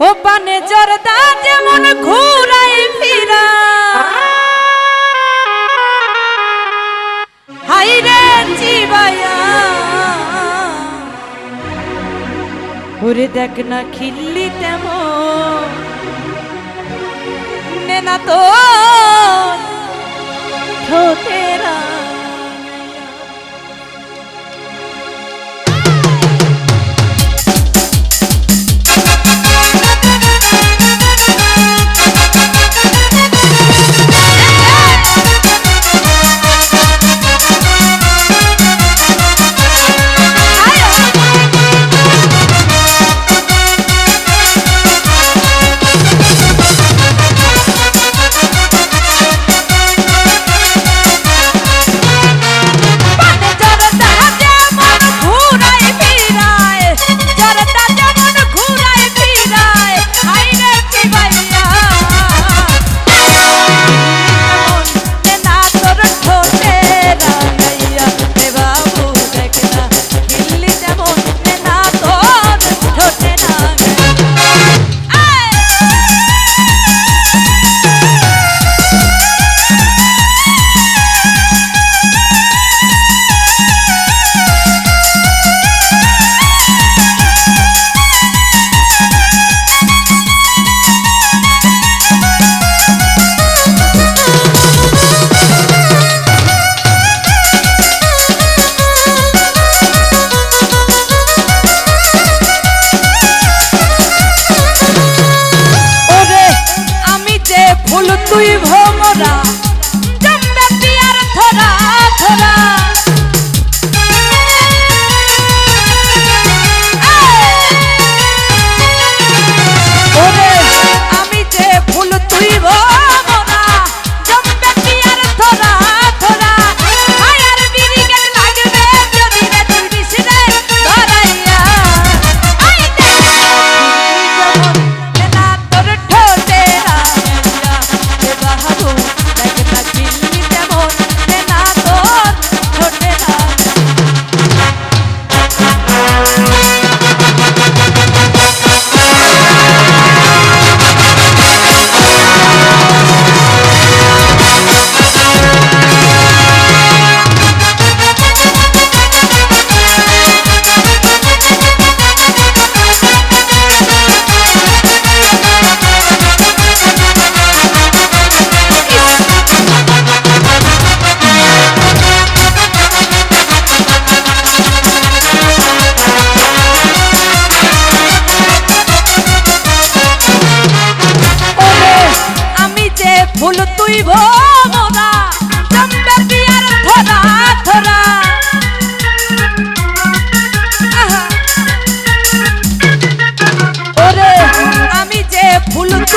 ও পানে জর্দা যেমন ঘুরাই ফিরা। হাই রে জীবায়া। ওরে দেখ না খিল্লি তেমন। না তো। ঠোঁটেরা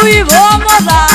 e vou lá.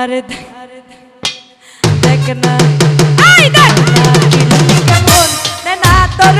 আরে দেখ না। কেমন? না তোর